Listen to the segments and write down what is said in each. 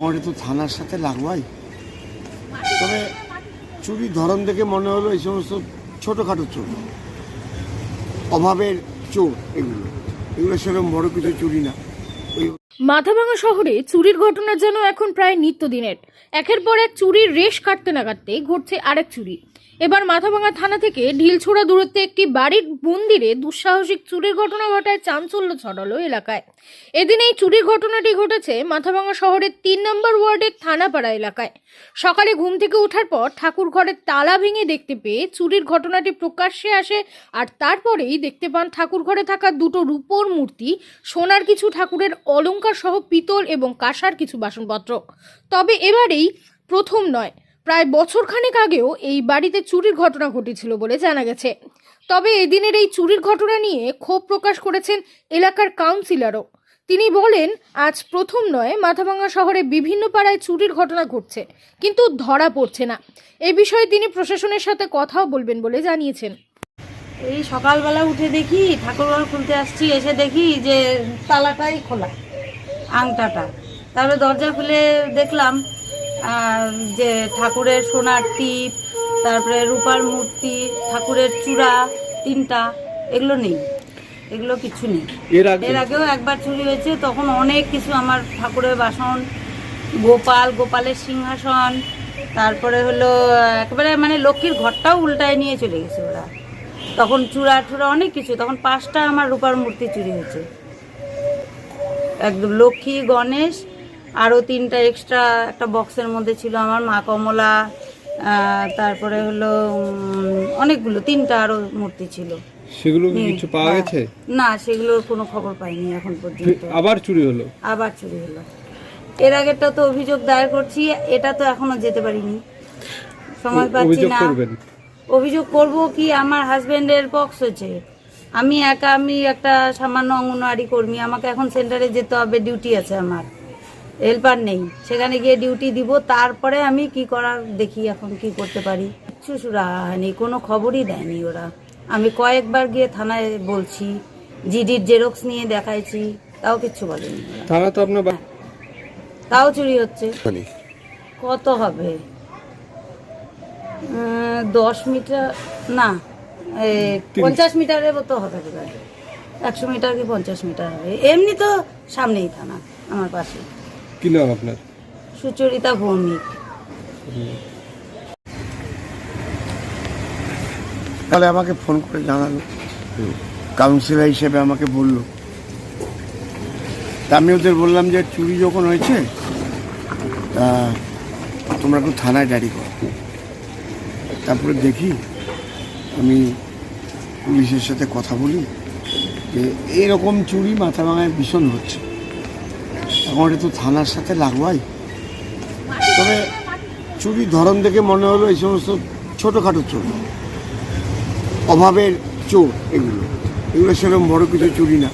আমার তো থানার সাথে লাগবাই তবে চুরি ধরন দেখে মনে হলো এই সমস্ত ছোটোখাটো চোর। অভাবের চোর এগুলো। এগুলো সেরকম বড় কিছু চুরি না। ওই মাথাভাঙা শহরে চুরির ঘটনা যেন এখন প্রায় নিত্যদিনের। একের পর এক চুরির রেশ কাটতে না কাটতে ঘটছে আরেক চুরি। এবার মাথাভাঙা থানা থেকে ঢিলছোড়া দূরত্বে একটি বাড়ির মন্দিরে দুঃসাহসিক চুরির ঘটনা ঘটায় চাঞ্চল্য ছড়ালো এলাকায়। এদিন এই চুরির ঘটনাটি ঘটেছে মাথাভাঙা শহরের তিন নম্বর ওয়ার্ডের থানাপাড়া এলাকায়। সকালে ঘুম থেকে ওঠার পর ঠাকুর ঘরের তালা ভেঙে দেখতে পেয়ে চুরির ঘটনাটি প্রকাশ্যে আসে আর তারপরেই দেখতে পান ঠাকুর ঘরে থাকা দুটো রূপোর মূর্তি, সোনার কিছু ঠাকুরের অলংকার সহ পিতল এবং কাঁসার কিছু বাসনপত্র। তবে এবারেই প্রথম নয়। প্রায় বছরখানেক আগেও এই বাড়িতে চুরির ঘটনা ঘটেছিল বলে জানা গেছে। তবে এদিনের এই চুরির ঘটনা নিয়ে ক্ষোভ প্রকাশ করেছেন এলাকার কাউন্সিলরও। তিনি বলেন, আজ প্রথম নয়, মাথাভাঙ্গা শহরে বিভিন্ন পাড়ায় চুরির ঘটনা ঘটছে, কিন্তু ধরা পড়ছে না। এ বিষয়ে তিনি প্রশাসনের সাথে কথাও বলবেন বলে জানিয়েছেন। এই সকালবেলা উঠে দেখি, ঠাকুরঘর খুলতে আসছি, এসে দেখি যে তালাটাই খোলা। আংটাটা। তারপরে দরজা খুলে দেখলাম যে ঠাকুরের সোনার টিপ তারপরে রূপার মূর্তি ঠাকুরের চূড়া তিনটা এগুলো নেই। এগুলো কিছু নেই। এর আগেও একবার চুরি হয়েছে তখন অনেক কিছু আমার ঠাকুরের বাসন গোপাল গোপালের সিংহাসন তারপরে হলো একেবারে মানে লক্ষ্মীর ঘরটাও উল্টায় নিয়ে চলে গেছে ওরা। তখন চূড়া টুড়া অনেক কিছু তখন পাঁচটা আমার রূপার মূর্তি চুরি হয়েছে। একদম লক্ষ্মী গণেশ আরও তিনটা এক্সট্রা একটা বক্সের মধ্যে ছিল আমার মা কমলা তারপরে হলো অনেকগুলো তিনটা আরও মূর্তি ছিল। সেগুলো কিছু পাওয়া। গেছে? না সেগুলোর কোনো খবর পাইনি এখন পর্যন্ত। আবার চুরি হলো? আবার চুরি হলো। এর আগেরটা তো অভিযোগ দায়ের করছি এটা তো এখনও যেতে পারিনি। সময় পাচ্ছি না। অভিযোগ করব কি আমার হাজবেন্ডের পক্স হচ্ছে আমি একা আমি একটা সামান্য অঙ্গনওয়াড়ি কর্মী আমাকে এখন সেন্টারে যেতে হবে ডিউটি আছে আমার। হেল্পার নেই। সেখানে গিয়ে ডিউটি দিব তারপরে আমি কি করার দেখি এখন কি করতে পারি। কিচ্ছু হয়নি কোনো খবরই দেয়নি ওরা। আমি কয়েকবার গিয়ে থানায় বলছি জিডির জেরক্স নিয়ে দেখাইছি তাও কিচ্ছু বলেনি থানা তো আপনার তাও চুরি হচ্ছে। কত হবে? দশ মিটার না পঞ্চাশ মিটারের মতো হবে একশো মিটার কি পঞ্চাশ মিটার হবে? এমনি তো সামনেই থানা আমার পাশে। কি নাম আপনার? সুচরিতা ভৌমিক। তাহলে আমাকে ফোন করে জানালো। কাউন্সিলর হিসেবে আমাকে বলল। তা আমি ওদের বললাম যে চুরি যখন হয়েছে তা তোমরা একটু থানায় ডায়েরি করো। তারপরে দেখি আমি পুলিশের সাথে কথা বলি যে এরকম চুরি মাথা ভাঙায় ভীষণ হচ্ছে। এখন এটা তো থানার সাথে লাগবাই তবে চুরির ধরন দেখে মনে হলো এই সমস্ত ছোটোখাটো চোর। অভাবের চোর এগুলো। এগুলো সেরকম বড় কিছু চুরি না।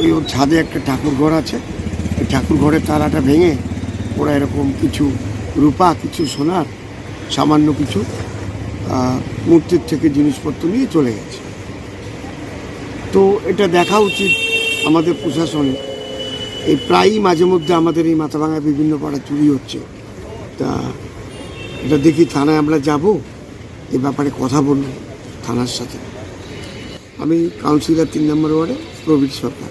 ওই ওর ছাদে একটা ঠাকুর ঘর আছে। ওই ঠাকুর ঘরের তালাটা ভেঙে ওরা এরকম কিছু রূপা, কিছু সোনার, সামান্য কিছু মূর্তির থেকে জিনিসপত্র নিয়ে চলে গেছে। তো এটা দেখা উচিত আমাদের প্রশাসনে। এই প্রায়ই মাঝে মধ্যে আমাদের এই মাথাভাঙায় বিভিন্ন পাড়া চুরি হচ্ছে। তা এটা দেখি থানায় আমরা যাব, এ ব্যাপারে কথা বলব থানার সাথে। আমি কাউন্সিলর তিন নম্বর ওয়ার্ডে প্রবীর সরকার।